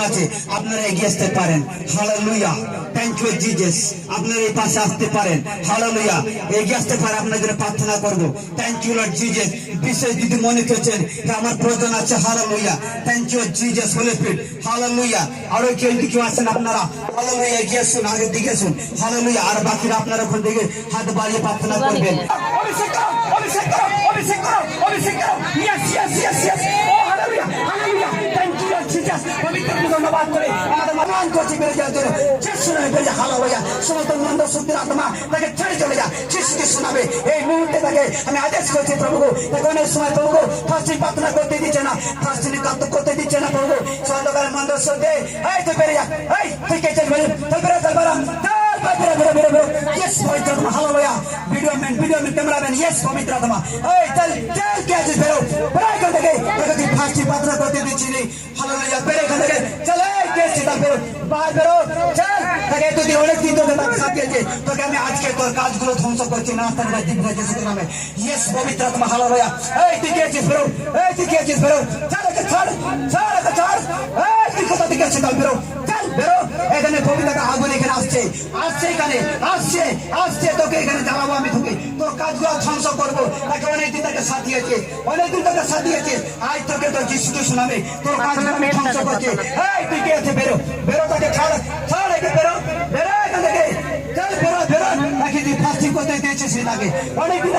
আপনারা এগিয়ে আসতে পারেন। হালেলুয়া। থ্যাংক ইউ জিজাস আপনারা এই পাশে আসতে পারেন। হালেলুয়া। এগিয়ে আসতে পারে জন্য প্রার্থনা করব। থ্যাংক ইউ লর্ড জিজাস বিশেষ যদি মনে করছেন আমার প্রয়োজন আছে, hallelujah. Thank you Jesus holy spirit hallelujah. আরও কেউ কেউ আছেন আপনারা, হালেলুয়া, এগিয়ে আসুন, আগের দিকে আসুন। হালেলুয়া। আর বাকিরা আপনারা ওখান থেকে হাত বাড়িয়ে প্রার্থনা করবেন। অভিষেক অভিষেক অভিষেক অভিষেক এই মুহূর্তে তাকে আমি আদেশ করছি, প্রভু তাকে সময় প্রভু ফার্স্টিং প্রার্থনা করতে দিচ্ছে না ফার্স্টিং করতে দিচ্ছে না প্রভু সন্ধ্যকার মন্দ শক্তি এই তুই বেড়ে তুই কে চল বেরো বেরো বেরো বেরো ইয়েস পবিত্র আত্মা hallelujah video man video man cameraman yes পবিত্র আত্মা এই চল চল কে আছিস বেরো বেরো এখান থেকে তোকে তুই ফার্স্ট প্রার্থনা করতে দিচ্ছি নি হালেলুয়া বেরো এখান থেকে চল এই কে আছিস তার বেরো বাহার বেরো চল তাকে তুই অনেক দিন তোকে তাকে সাথিয়েছে তোকে আমি আজকে তোর কাজগুলো ধ্বংস করছি না তার কাছে দিন রাখছি শুধু নামে ইয়েস পবিত্র আত্মা হালেলুয়া এই তুই কে আছিস বেরো এই তুই কে আছিস বেরো চল একে ছাড় ছাড় একে ছাড় এই তুই কোথা থেকে আছিস তার বেরো এখানে আগুন এখানে আসছে। আসছে এখানে আসছে আসছে তোকে এখানে জ্বালাবো আমি তোকে তোর কাজগুলো ধ্বংস করব। তাকে অনেকদিন তাকে সাথিয়েছে অনেকদিন তাকে সাথিয়েছে আজ তোকে তোর যিশুকে শোনাবে। তোর কাজগুলো আমি ধ্বংস করছি। এই তুই কে আছে বেরো। বেরো তাকে ছাড়। ছাড় একে বেরো। বেরো। তুই ফাস্টিং করতে দিয়েছিস তাকে অনেকদিন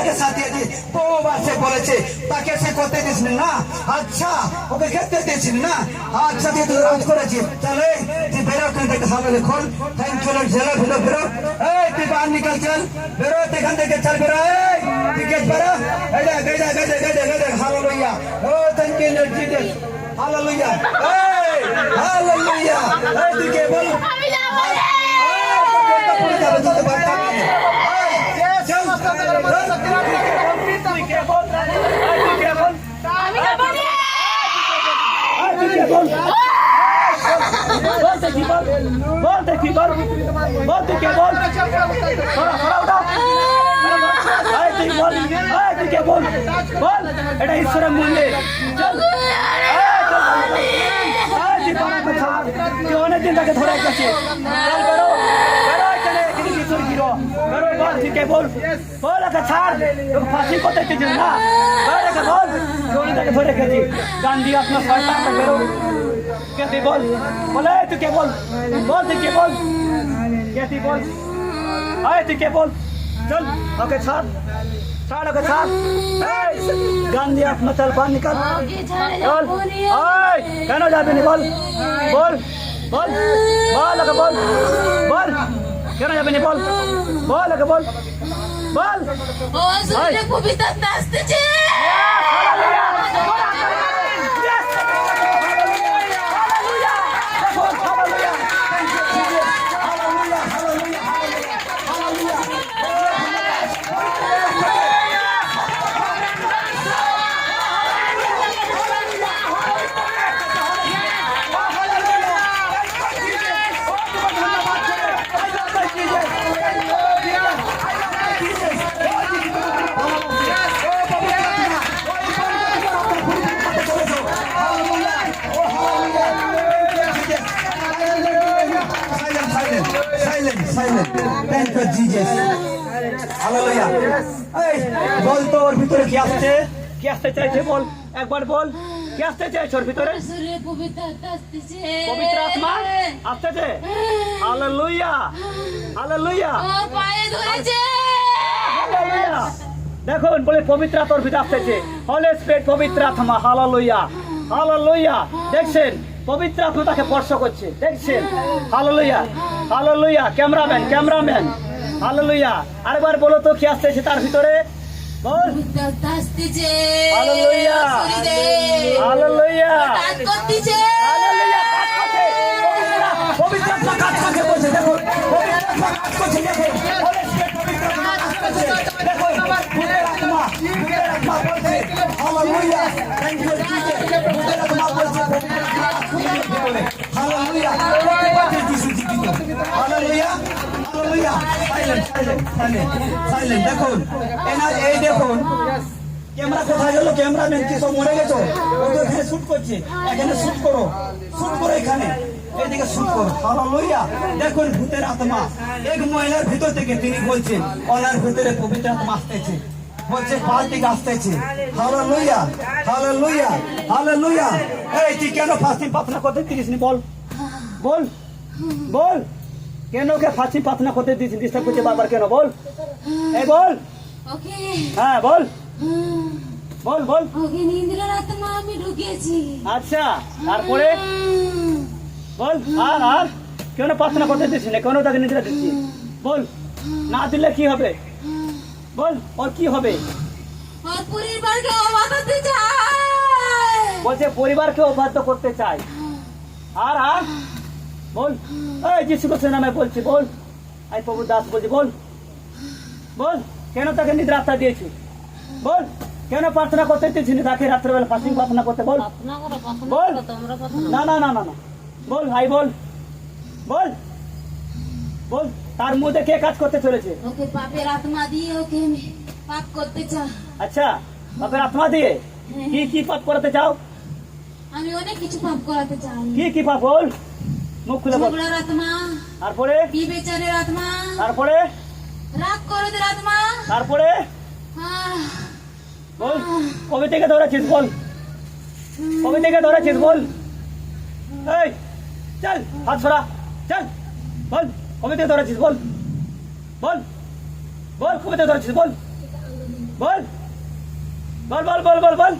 বলেছে, তাকে সে করতে দিস না? আচ্ছা ওকে খেতে না? আচ্ছা তুই তো রাজ করেছিস চলে তুই থ্যাংক ইউ জেলা বেরো বেরো এই, তুই বাহর নিকল চল। বেরো এখান বেরো। এই, তুই গেট বেরো। এই দেখ হালেলুয়া। ও থ্যাংক ইউ জিসাস হালেলুয়া। এই হালেলুয়া। এই, তুই আমি যাব রে। পড়ে যাবে তো বাদ তুই কে বল তুই কে বল আমি যাব রে। তুই কে বল বলতে কি বল বলতে কি বল বলতে কে বল তুই বল। তুই কে বল? বল। এটা ঈশ্বরের তুই তুই অনেকদিন তাকে ধরে গেছে তুই কে বল? বল, একে ছাড়। তোকে ফাঁসি করতে চেয়েছিস না? বল একে বল। তুই অনেক তাকে ধরে গেছি গান দিয়ে আপনার শয়তানটা বেরো। কে, তুই বল? বলে তুই কে বল? বল, তুই কে বল? কে তুই বল আয় তুই কে বল চল ওকে ছাড় ছাড় ওকে ছাড় এই, গান দিয়ে আপনার চল বান নিকাল চল। আয় কেন যাবি নি বল বল বল বল ওকে বল বল কেন যাবি নি বল বল ওকে বল বল ও শরীরে খুবই তাত্তা আসতেছে। Silent, silent, silent, silent. Thank you, Jesus. Hallelujah. এই, বল তো ওর ভিতরে কি আসছে কি আসতে চাইছে বল একবার বল কি আসতে চাইছে ওর ভিতরে। পবিত্র আত্মা আসতেছে। পায়ে ধরেছে। দেখুন বলে পবিত্র তোর ভিতরে আসতেছে। হলে স্পিরিট পবিত্র আত্মা হালেলুয়া হালেলুয়া। দেখছেন পবিত্র আত্মা তাকে স্পর্শ করছে। দেখছেন hallelujah hallelujah. Cameraman cameraman hallelujah. আরেকবার বলো তো কি আসতেছে তার ভিতরে? আসতেছে। করতেছে। হালেলুয়া। কাজ করছে বলছে দেখুন পবিত্র আত্মা কাজ করছে দেখুন হলে silent. দেখুন এই দেখুন, ক্যামেরা কোথায় কি সব মরে গেছো ও এখানে শুট করছে, এখানে শুট করো শুট করো এখানে এইদিকে শুট করো হালেলুয়া দেখুন ভূতের আত্মা, এক মহিলার ভিতর থেকে তিনি বলছেন ওনার ভিতরে পবিত্র আত্মা আসতেছে, বলছে পাল্টিক আসতেছে হালেলুয়া হালেলুয়া হালেলুয়া এই তুই কেন ফাঁসি প্রার্থনা করতে দিস নি বল বল বল কেন কে ফাঁসি প্রার্থনা করতে ডিস্টার্ব করছে বারবার কেন? বল। এই বল। ওকে। হ্যাঁ বল। বল বল। ওকে আমি ঢুকিয়েছি আচ্ছা তারপরে? বল আর আর? কেন প্রার্থনা করতে দিচ্ছি না? কেন তাকে নিদ্রা দিচ্ছি বল। না দিলে কি হবে? বল ওর কি হবে? বলছে পরিবারকে অবাধ্য করতে চাই আর আর? বল। এই যিশু খ্রিস্টের নামে বলছি বল। আই প্রভু দাস বলছি বল। বল কেন তাকে নিদ্রা আত্মা দিয়েছি? বল কেন প্রার্থনা করতে দিচ্ছি না তাকে রাত্রেবেলা ফাঁসিং প্রার্থনা করতে বল। বল। না না না না না। বল ভাই বল। বল। বল তার মধ্যে কে কাজ করতে চলেছে? ওকে পাপের আত্মা দিয়ে ওকে পাপ করতে চাই। আচ্ছা বাপের আত্মা দিয়ে? কি কি পাপ করাতে চাও? আমি অনেক কিছু পাপ করাতে চাই। কি কি পাপ বল? মুখ খুলে বল। ঝগড়ার আত্মা। তারপরে? বিবেচনের আত্মা। তারপরে? রাগ করদের আত্মা। তারপরে? বল। কবে থেকে ধরেছিস বল? কবে থেকে ধরেছিস বল? এই চল হাত ছড়া চল বল কবে থেকে ধরেছিস বল? বল বল কবে থেকে ধরেছিস বল? বল বল বল বল বল বল।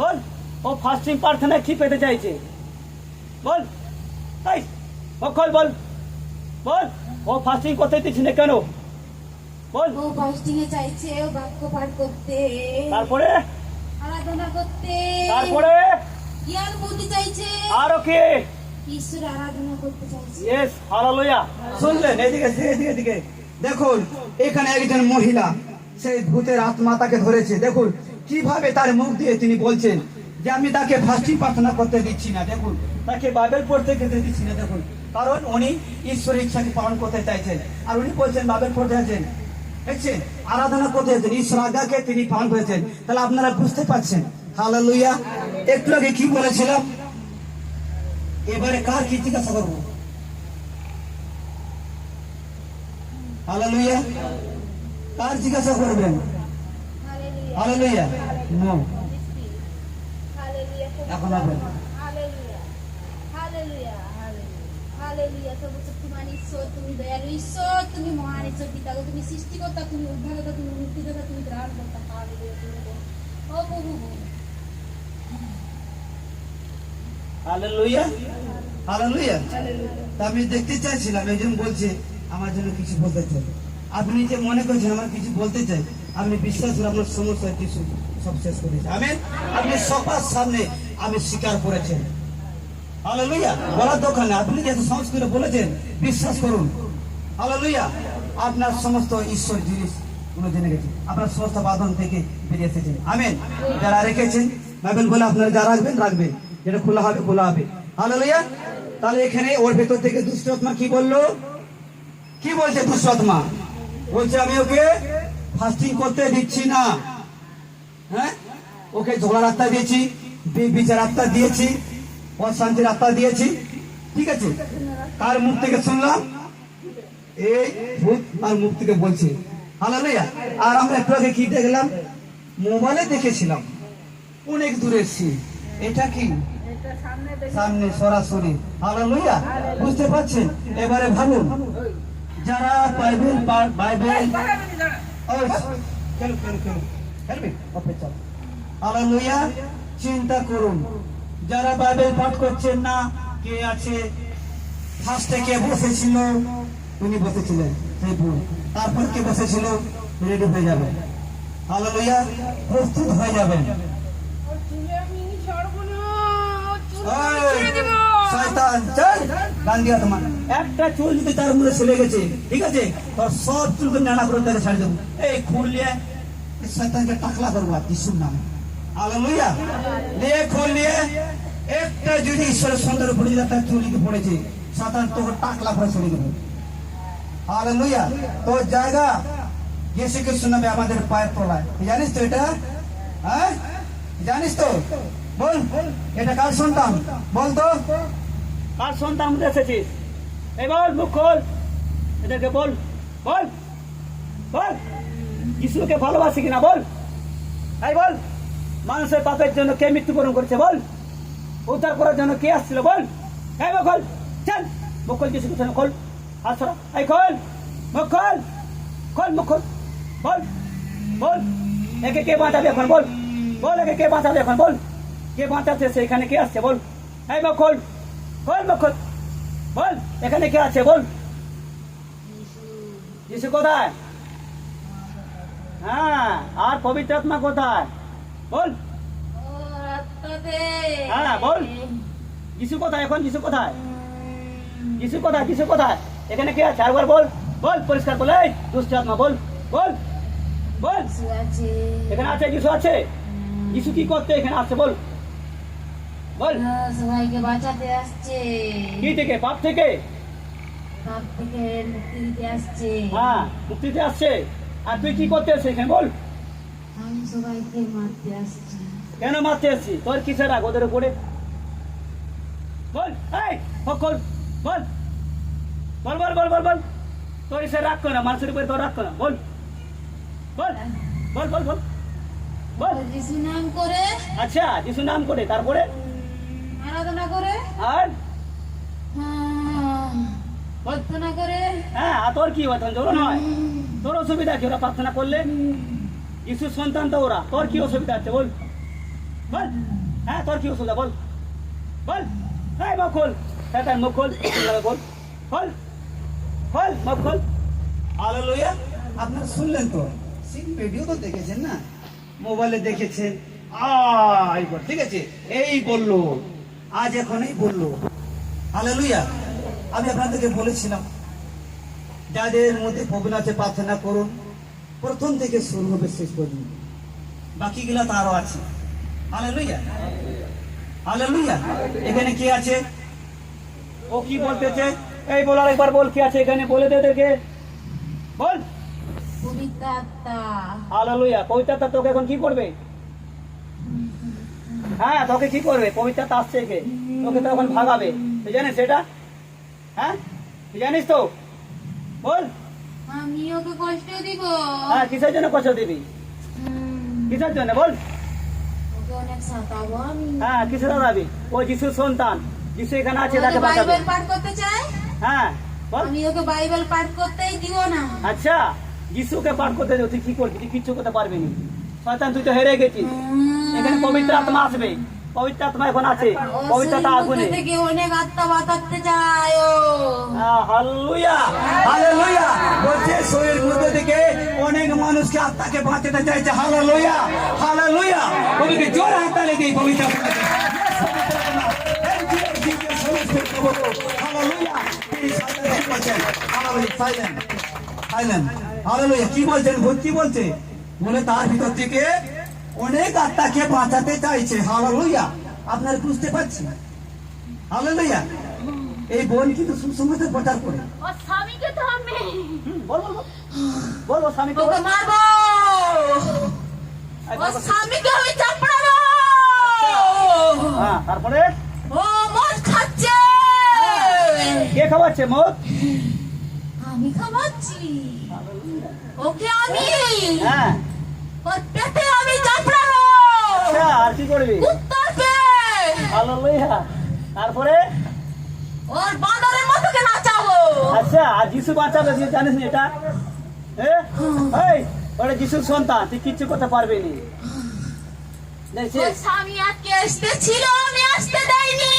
বল ও ফাস্টিং প্রার্থনায় কি পেতে চাইছে? বল। এই বল বল। বল ও ফাস্টিং করতে দিচ্ছি না কেন? বল। ও ফাস্টিং এ চাইছে ও বাক্য পাঠ করতে। তারপরে? আরাধনা করতে। তারপরে? জ্ঞান বুদ্ধি চাইছে। আরও কে? ঈশ্বর আরাধনা করতে চাইছে। ইয়েস হালেলুয়া শুনলেন? এদিকে এদিকে এদিকে। দেখুন এখানে একজন মহিলা সেই ভূতের আত্মা তাকে ধরেছে। দেখুন কীভাবে তার মুখ দিয়ে তিনি বলছেন যে আমি তাকে ফাস্টিং প্রার্থনা করতে দিচ্ছি না, দেখুন। তাকে বাইবেল পড়তে খেতে দিচ্ছি না, দেখুন। কারণ উনি ঈশ্বরের ইচ্ছাকে পালন করতে চাইছেন। আর উনি বলছেন বাইবেল পড়তে আছেন। দেখছেন? আরাধনা করতে আছেন। ঈশ্বর আজ্ঞাকে তিনি পালন করেছেন। তাহলে আপনারা বুঝতে পারছেন। হালেলুয়া একটু আগে কি বলেছিলাম? এবারে কার কি জিজ্ঞাসা করব? হালেলুয়া কার জিজ্ঞাসা করবেন? হালেলুয়া নো এখন হবে ঈশ্বর তুমি দয়ালু ঈশ্বর তুমি মহান ঈশ্বর পিতা তুমি সৃষ্টিকর্তা তুমি উদ্ধারতা তুমি মুক্তিদাতা তুমি ত্রাণকর্তা। হালেলুয়া ও প্রভু হালেলুয়া? হালেলুয়া। আমি দেখতে চাইছিলাম একজন বলছে আমার জন্য কিছু বলতে চাই। আপনি যে মনে করছেন আমার কিছু বলতে চাই আপনি বিশ্বাস করে আপনার সমস্যা কিছু সব শেষ করেছে আমি আপনি সবার সামনে আমি স্বীকার করেছেন। হালেলুয়া। বলার দোকান। আপনি যেহেতু সাহস করে বলেছেন, বিশ্বাস করুন। হালেলুয়া। আপনার সমস্ত ঈশ্বর জিনিসগুলো জেনে গেছে আপনার সমস্ত বাঁধন থেকে বেরিয়ে এসেছেন। আমেন। যারা রেখেছেন, বাইবেল বলে আপনারা যা রাখবেন রাখবেন। যেটা খোলা হবে খোলা হবে। হালেলুয়া। তাহলে এখানে ওর ভেতর থেকে দুষ্ট আত্মা কি বলল? কি বলছে দুষ্ট বলছে, আমি ওকে ফাস্টিং করতে দিচ্ছি না। হ্যাঁ? ওকে ঝোলার আত্মা দিয়েছি বিচার আত্মা দিয়েছি অশান্তির আত্মা দিয়েছি ঠিক আছে? কার মুখ থেকে শুনলাম? এই ভূত আর মুখ থেকে বলছে। হালালুয়া আর আমরা একটু আগে কি দেখলাম? মোবাইলে দেখেছিলাম। অনেক দূরের সিন এটা কি? সামনে সরাসরি। হালালুয়া বুঝতে পারছেন? এবারে ভাবুন। যারা বাইবেল বাইবেল কেন কেন চিন্তা করুন। যারা বাইবেল পাঠ করছেন না, কে আছে? ফার্স্টে কে বসেছিল? উনি বসেছিলেন। সেই বোন তারপর কে বসেছিল? রেডি হয়ে যাবে। হালেলুয়া। প্রস্তুত হয়ে যাবেন। চল। একটা চুল যদি তার মধ্যে চলে গেছে, ঠিক আছে? সব করে এই টাকলা করব আর যিশুর নামে। হালেলুয়া নিয়ে খোল নিয়ে একটা যদি ঈশ্বরের সুন্দর পড়ে যায় তার চুলিকে পড়েছে। সাতান তোকে টাকলা করে চলে দেবো হালেলুয়া তোর জায়গা যীশু খ্রিস্ট নামে আমাদের পায়ের তলায়। জানিস তো এটা? হ্যাঁ? জানিস তো? বল। এটা কার সন্তান? বল তো। কার সন্তান মধ্যে এসেছিস? এই বল, মুখ খোল। এদেরকে বল। বল। বল। যিশুকে ভালোবাসি কিনা? বল। এই বল। মানুষের পাপের জন্য কে মৃত্যুবরণ করেছে বল? উদ্ধার করার জন্য কে আসছিল বল? মুখ চল। খোল। যিশু খ্রিস্ট খোল খোল, মুখ খোল। খোল বল বল। একে কে বাঁচাবে এখন বল? বল, একে কে বাঁচাবে এখন বল? কে বাঁচাচ্ছে সেখানে কে আসছে বল? এই মুখ খোল খোল বল, এখানে কে আছে বল? কোথায়? হ্যাঁ আর পবিত্র আত্মা কোথায়? বল। হ্যাঁ, বল। যিশু কোথায় এখন? যিশু কোথায়? যিশু কোথায়? যিশু কোথায়? এখানে কে আছে? আরেকবার বল। বল পরিষ্কার বল। দুষ্ট আত্মা বল। বল। বল। এখানে আছে? যিশু আছে? যিশু কি করতে এখানে আসছে? বল। বল। সবাইকে বাঁচাতে আসছে কি থেকে? পাপ থেকে? পাপ থেকে মুক্তি দিতে আসছে। হ্যাঁ মুক্তিতে আসছে। আর তুই কি করতে আসছিস এখানে? বল। আমি সবাইকে মারতে আসছি কেন মারতে আসছিস? তোর কিসের রাগ ওদের উপরে? বল এই সকল বল। বল বল বল বল বল। তোর এসে রাগ করে? না মানুষের উপরে তোর রাগ করে? বল। বল বল বল বল। বল। যিশু নাম করে আচ্ছা যিশু নাম করে তারপরে? আরাধনা করে। আর? হ্যাঁ, প্রার্থনা করে। হ্যাঁ তোর কি হয় তখন জোর নয় তোর অসুবিধা কি? ওরা প্রার্থনা করলে? যিশুর সন্তান তো ওরা। তোর কি অসুবিধা আছে? বল। বল। হ্যাঁ তোর কি অসুবিধা? বল। বল। হ্যাঁ মুখ খোল। হ্যাঁ তার মুখ খোল। বল। খোল খোল মুখ খোল। হালেলুয়া। আপনারা শুনলেন তো? সিন ভিডিও তো দেখেছেন না? মোবাইলে দেখেছেন? আই বল ঠিক আছে? এই বলল। আজ এখন এই বলল। হালেলুয়া। আমি আপনাদেরকে বলেছিলাম, যাদের মধ্যে প্রবলেম আছে, প্রার্থনা করুন। প্রথম থেকে শুরু হবে শেষ পর্যন্ত। বাকিগুলা তো আরও আছে। হালেলুয়া। হালেলুয়া। এখানে কি আছে? ও কি বলতেছে? এই বল একবার বল কি আছে এখানে? বলে দে দেখে বল। আত্মা হালেলুয়া। পবিত্রতা তোকে এখন কি করবে? হ্যাঁ তোকে কি করবে? পবিত্রতা আসছে কে তোকে তো এখন ভাগাবে। তুই জানিস সেটা? হ্যাঁ? তুই জানিস তো? বল। আমি ওকে কষ্ট দিব। হ্যাঁ কিসের জন্য কষ্ট দিবি? কিসের জন্য বল। ওকে অনেক সাতাবো আমি। হ্যাঁ কিসের ও যিশুর সন্তান। যিশু এখানে আছে তাকে বাঁচাবে। বাইবেল পাঠ করতে চাই? হ্যাঁ বল। আমি ওকে বাইবেল পাঠ করতেই দিব না। আচ্ছা যিশুকে পাঠ করতে তুই কি করবি? তুই কিচ্ছু করতে পারবি না। শয়তান তুই তো হেরে গেছিস। এখানে পবিত্র আত্মা আসবে। পবিত্র আত্মা এখন আছে। পবিত্রতা আগুনে। থেকে অনেক আত্মা বাঁচাতে চায় ও হাল্লুয়া হালেলুয়া। বলছে শরীর মধ্যে থেকে অনেক মানুষকে আত্মাকে বাঁচাতে চাইছে। Hallelujah hallelujah. কবিকে জোর পবিত্র কি বলছেন? কি বলছে? বলে তার ভিতর থেকে অনেক আত্মাকে বাঁচাতে চাইছে। হালেলুয়া আপনার বুঝতে পারছি হালেলুয়া এই বোন কিন্তু সুসংহতে প্রচার করে। ও স্বামীকে তো আমি বল স্বামীকে ওকে মারবো! ও স্বামীকে আমি চাপড়াবো! হ্যাঁ তারপরে? ও মদ খাচ্ছে! কে খাওয়াচ্ছে মদ? আমি খাওয়াচ্ছি। ওকে আমি। হ্যাঁ। পেটে আমি চাপড়াবো আচ্ছা আর কি করবি? কুত্তাকে হাল্লুয়া তারপরে? ওর বাঁদরের মতোকে নাচাবো আচ্ছা আর যিশু বাঁচাবে তুই জানিস না এটা? এ? এই ওটা যিশুর সন্তান তুই কিচ্ছু করতে পারবি নি? স্বামী আজকে আসতে ছিল আমি আসতে দেয়নি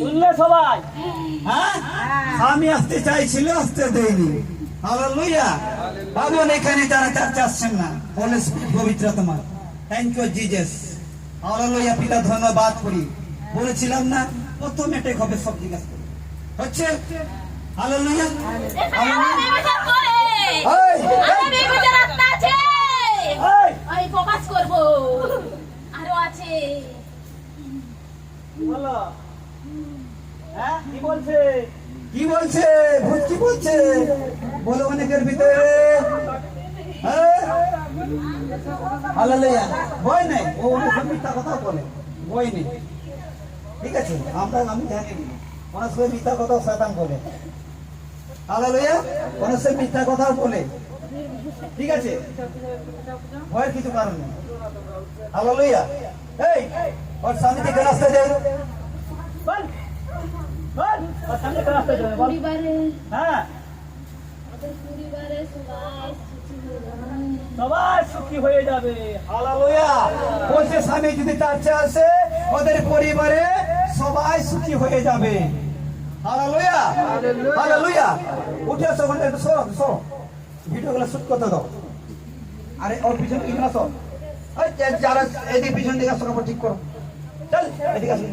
শুনলে সবাই। হ্যাঁ। আমি আসতে চাইছিল আসতে দেয়নি। হালেলুয়া। ভাবুন এখানে যারা চার্চে আসছেন না বলে পবিত্র তোমার। থ্যাংক ইউ জিজাস হালেলুয়া পিতা ধন্যবাদ করি। বলেছিলাম না কত মেটেক হবে সব জিজ্ঞাসা করি হচ্ছে? হালেলুয়া। আমি প্রকাশ করব। আরও আছে। বলো। হ্যাঁ কি বলছে? কি বলছে? ভূত কি বলছে? বলে অনেকের ভিতরে। হালেলুয়া। ভয় নেই। ও মিথ্যা কথা বলে। ভয় নেই। ঠিক আছে আমরা আমি জানি। অনেক সময় মিথ্যা কথা শয়তান বলে। হালেলুয়া অনেক সময় মিথ্যা কথা বলে। ঠিক আছে? ভয়ের কিছু কারণ নেই। হালেলুয়া। এই ওর স্বামী থেকে রাস্তা যায় বল। কোন রাস্তা যাবে বল। হ্যাঁ। সবাই সুখী হয়ে যাবে। সবাই সুখী হয়ে যাবে হালেলুয়া। বলছে স্বামী যদি চার্চে আসে ওদের পরিবারে সবাই সুখী হয়ে যাবে। হালেলুয়া। হালেলুয়া। উঠে আসো ওখানে সরো সরো। ভিডিওগুলো শুট করতে দাও। আরে ওর পিছনে পিছনে আসো। যারা এদিকে পিছন দিকে আসো ঠিক করো। চল এদিকে আসো।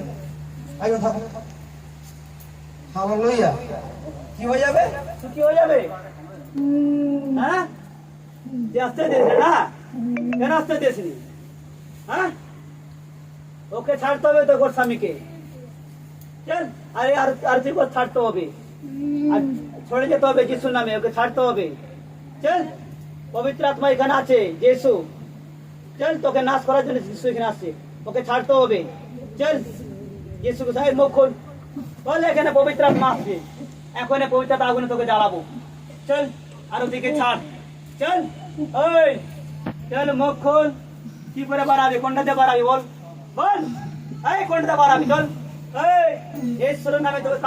আগে থাকো। হালেলুয়া। কি হয়ে যাবে? সুখী হয়ে যাবে। হ্যাঁ? দিসনি হ্যাঁ? ওকে ছাড়তে হবে তো গোর স্বামীকে চল, আরে ছাড়তে হবে। যেতে হবে যিশুর নামে, ওকে ছাড়তে হবে। চল, পবিত্র আত্মা এখানে আছে, যিশু। চল, তোকে নাশ করার জন্য যিশু এখানে আসছে, ওকে ছাড়তে হবে। চল, যিশু সাহেব মুখ খোল। বল, এখানে পবিত্র আত্মা আসছে। এখন পবিত্র আগুনে তোকে জ্বালাবো। চল। আর ওদিকে ছাড় চল, ওই, চল মুখ খোল। কি করে বাড়াবি? কোনটাতে বাড়াবি বল? বল, এই চল, এই তোকে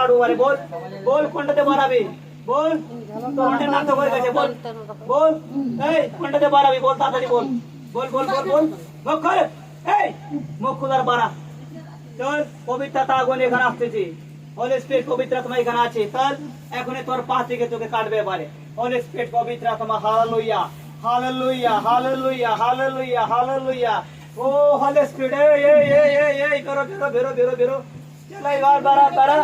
বল বল বাড়াবি? বল কোনটাতে বাড়াবি? বল, তাড়াতাড়ি বল। বল বল বল বল। এই, মুখ চল পবিত্রতা আগুন এখানে আসতেছে। পবিত্র আত্মা এখানে আছে। চল এখন তোর পা থেকে তোকে কাটবে পারে হলে স্পিরিট পবিত্র আত্মা, hallelujah hallelujah hallelujah hallelujah hallelujah. ও হলে স্পিরিট এই এই এই এই এই বেরো বেরো বেরো বেরো বেরো। চল এবার বাড়া বাড়া।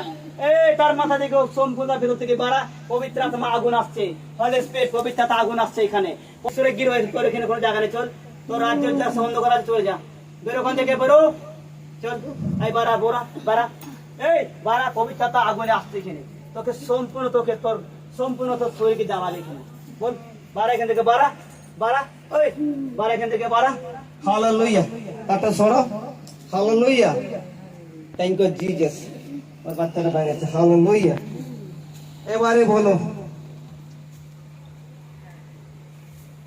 এই, তার মাথা থেকে সম্পূর্ণ ভেতর থেকে বাড়া। পবিত্র আত্মা, আগুন আসছে। হলে স্পিরিট পবিত্রতা আগুন আসছে এখানে। পশুরে গির তোর এখানে কোনো জায়গা নেই, চল। তোর রাজ্য যা সম্বন্ধ করা চলে যা। বেরো ওখান থেকে, বেরো। চল। এই বারা বোরা বারা এই বারা পবিত্রতা আগুনে আসছে এখানে। তোকে সম্পূর্ণ, তোকে তোর সম্পূর্ণ তোর শরীরকে জ্বালাবে এখানে? বল বারা এখান থেকে বারা বারা ওই বারা এখান থেকে বারা হালেলুয়া। তাতে সরো। হালেলুয়া। থ্যাংক ইউ জিজাস ওর বাচ্চাটা বাইরে আছে। হালেলুয়া। এবারে বলো।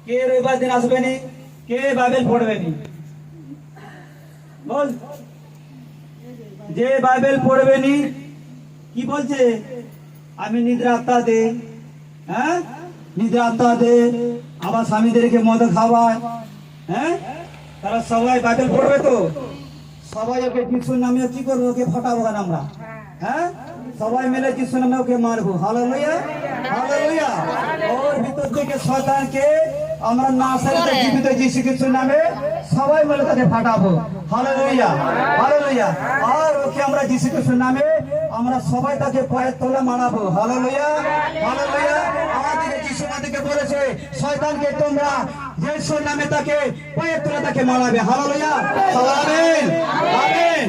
কে রবিবার দিন আসবে নি? কে বাইবেল পড়বে নি? বল। যে বাইবেল পড়বে নি কি বলছে? আমি নিদ্রা আত্মা দে। হ্যাঁ? নিদ্রা আত্মা দে। আবার স্বামীদেরকে মদ খাওয়ায়। হ্যাঁ? তারা সবাই বাইবেল পড়বে তো। সবাই ওকে যিশুর নামে কি করব? ওকে ফাটাবো কেন আমরা? হ্যাঁ? সবাই মিলে যিশুর নামে ওকে মারবো। হালেলুয়া। হালেলুয়া। ওর ভিতর থেকে শয়তানকে আমরা নাসারিতে জীবিত যিশু খ্রিস্টের নামে সবাই মিলে তাকে ফাটাবো। হালেলুয়া। হালেলুয়া। আর ওকে আমরা যিশু খ্রিস্টের নামে আমরা সবাই তাকে পায়ের তলে মারাবো হালেলুয়া। হালেলুয়া। আমাদেরকে যিশু আমাদেরকে বলেছে শয়তানকে তোমরা যিশুর নামে তাকে পায়ের তলে তাকে মারাবে হালেলুয়া। আমেন। আমেন।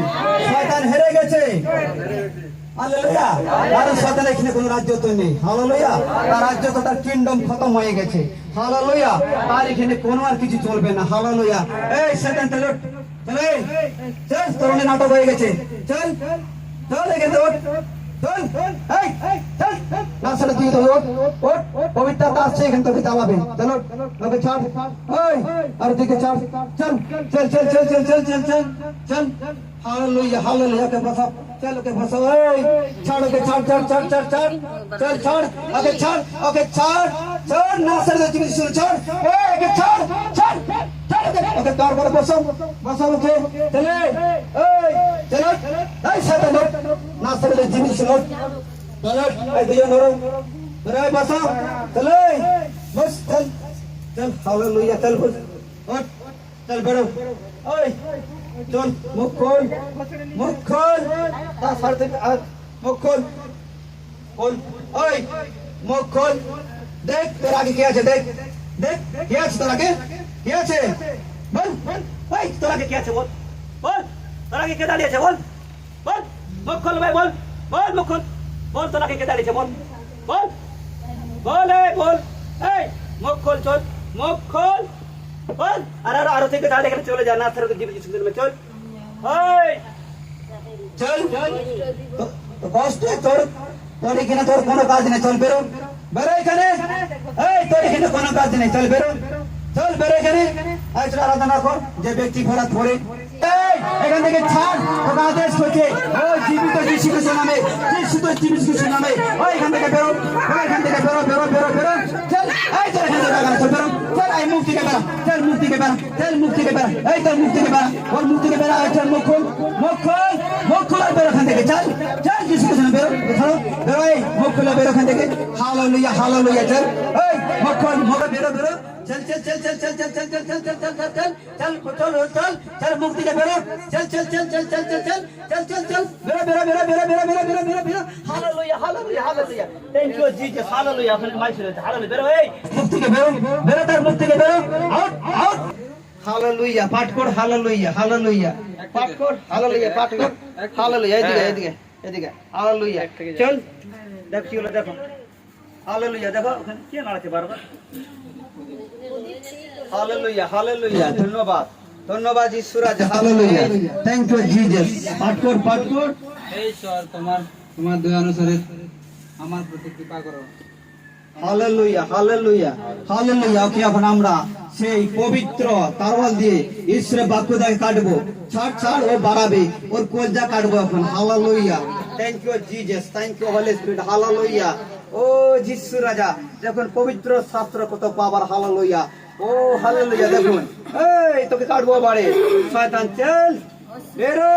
শয়তান হেরে গেছে। হালেলুয়া। আর শয়তান এখানে কোনো রাজ্য তো নেই। হালেলুয়া। তার রাজ্য তো তার কিংডম খতম হয়ে গেছে। হালেলুয়া। তার এখানে কোনো আর কিছু চলবে না। হালেলুয়া। এই শয়তান চলো। চল। এই, চল। তোর নাটক হয়ে গেছে। চল। Turn again, Lord. Turn. Hey, hey, turn. Nasa nagtiyo to, Lord. Lord, pawit na taas siya, ganito bitawa ba. Lord, nabi char. Hey, arati ka char. Chal, chal, chal, chal, chal, chal, chal, chal. Hallelujah, hallelujah, kabasa. Hallelujah. চল ওকে বসা ওই ছাড় ওকে ছাড় ছাড় ছাড় ছাড় ছাড় চল ছাড় ওকে ছাড় ওকে ছাড় ছাড় না সেটা তুমি শুনে ছাড় এই ওকে ছাড় ছাড় ছাড় ওকে ওকে তারপরে বসো বসো ওকে চলে এই চলো এই সাথে লোক না দুজন ধরো ধরো বসো চলো বস চল চল বেরো ওই চল মুখ খোল মুখ খোল। মুখ খোল। খোল। ওই, মুখ দেখ তোর আগে কে আছে, দেখ। দেখ, কে আছে তোর আগে? কে আছে? বল বল। ওই, তোর আগে কে আছে, বল। বল, তোর আগে কে দাঁড়িয়ে আছে, বল। বল, মুখ খোল ভাই, বল। বল, মুখ বল, তোর আগে কে দাঁড়িয়েছে বল। বল। বল, এই বল। এই, মুখ চল। মুখ এখানে চলে চল। ওই চল তোর এখানে তোর কোনো কাজ নেই, চল বেরো। বেরো এখানে। তোর এখানে কোনো কাজ নেই, চল বেরো। চল বেরো এখানে। আরাধনা কর, যে ব্যক্তি ঘোড়া ধরে এখান থেকে ছাড় আদেশ করছে। জীবিত যিশু নামে, যিশু তো জীবিত নামে। ও এখান থেকে বেরো। ও এখান থেকে বেরো বেরো বেরো বেরো। চল, এই এখান থেকে বেরো। চল, এই বেড়া তেল মুখ থেকে বেড়া তেল মুখ থেকে বেড়া এই তোর মুখ থেকে বেড়া ওর মুখ থেকে বেড়া এই তোর মুখ মুখ মুখ আর বেরো খান থেকে, চল চল, কিছু কিছু না, বেরো, ধরো, বেরো, এই, মুখ খুলে বেরো খান থেকে হাওলা লইয়া হাওলা লইয়া, চল, এই, মুখ মুখ বেরো বেরো চল চল চল চল চল চল চল চল চল চল চল চল চল চল চল চল মুখ থেকে বেরো চল চল চল চল চল চল চল চল চল চল বেরো বেরো বেরো বেরো বেরো বেরো বেরো বেরো বেরো hallelujah hallelujah hallelujah thank you Jesus hallelujah আপনাকে মাইক শুনে হালেলুয়া বেরো এই মুখ থেকে বেরো বেরো তার মুখ থেকে বেরো আউট আউট হালেলুয়া পাঠ কর হালেলুয়া হালেলুয়া পাঠ কর হালেলুয়া পাঠ কর হালেলুয়া এদিকে এদিকে এদিকে হালেলুয়া চল দেখ কি দেখো হালেলুয়া দেখো ওখানে কে নাড়াচ্ছে বারবার হালেলুয়া হালেলুয়া ধন্যবাদ। ধন্যবাদ ঈশ্বর হালেলুয়া থ্যাংক ইউ জিসাস পাঠ কর পাঠ কর। হে ঈশ্বর তোমার তোমার দয়া অনুসারে আমার প্রতি কৃপা করো। হালেলুয়া হালেলুয়া হালেলুয়া ওকে এখন আমরা সেই পবিত্র তারওয়াল দিয়ে ঈশ্বরের বাক্য দিয়ে কাটবো। ছাড় ছাড় ও বাড়াবে। ওর কলজা কাটবো এখন। Hallelujah thank you Jesus thank you holy spirit hallelujah ও যিশু রাজা দেখুন পবিত্র শাস্ত্র কত পাবার হালেলুয়া ও হাল্লা দেখুন। এই তোকে কাটবো বাড়ি শয়তান চল। বেরো।